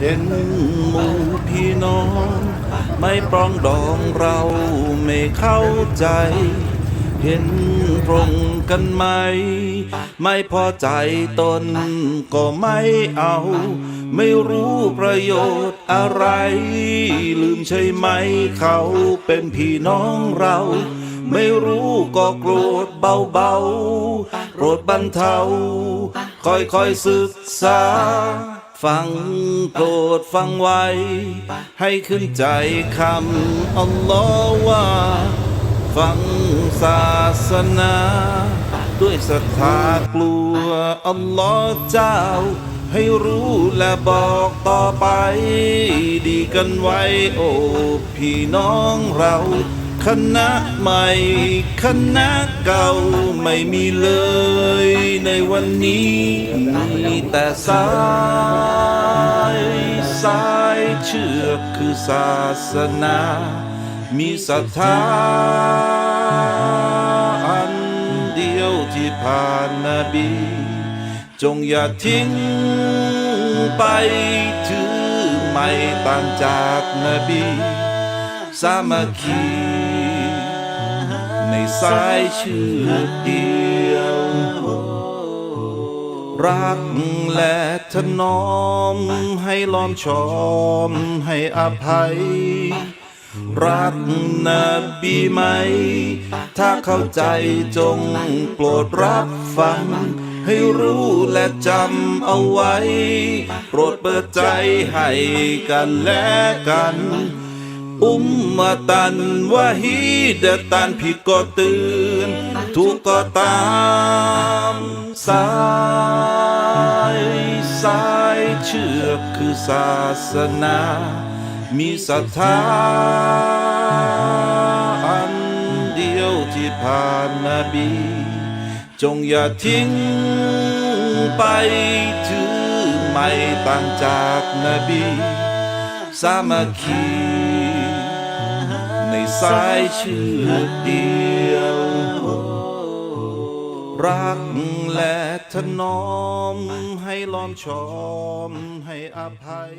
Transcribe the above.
เห็นหมู่พี่น้อง ไม่ปรองดองเราไม่เข้าใจ เห็นตรงกันไหม ไม่พอใจตนก็ไม่เอา ไม่รู้ประโยชน์อะไร ลืมใช่ไหมเขาเป็นพี่น้องเราไม่รู้ก็โกรธเบาๆโปรดบรรเทา ค่อยๆศึกษา ฟังโปรดฟังไว้ ให้ขึ้นใจคำอัลลอฮ์ว่า ฟังศาสนา ด้วยศรัทธากลัวอัลลอฮ์เจ้า ให้รู้และบอกต่อไป ดีกันไว้ โอ้พี่น้องเรา คณะใหม่คณะเก่าไม่มีเลยในวันนี้แต่สายสายเชือกคือศาสนา มีศรัทธาอันเดียวที่ผ่านนบี จงอย่าทิ้งไปถือไม่ต่างจากนบี สามัคคี สายเชือกเดียว รักและถนอม ให้ล้อมชอมให้อภัย รักนบีไหม ถ้าเข้าใจจงโปรดรับฟัง ให้รู้และจำเอาไว้ โปรดเปิดใจให้กันและกัน อุมมาตันวะฮีดะตันผิดก็ตือนถูกก็ตามสายสายเชือกคือศาสนา มีศรัทธาอันเดียวที่ผ่านนบี จงอย่าทิ้งไปถือไม่ต่างจากนบี สามัคคี ในสายเชือกเดียว รักและถนอมให้ล้อมชอมให้อภัย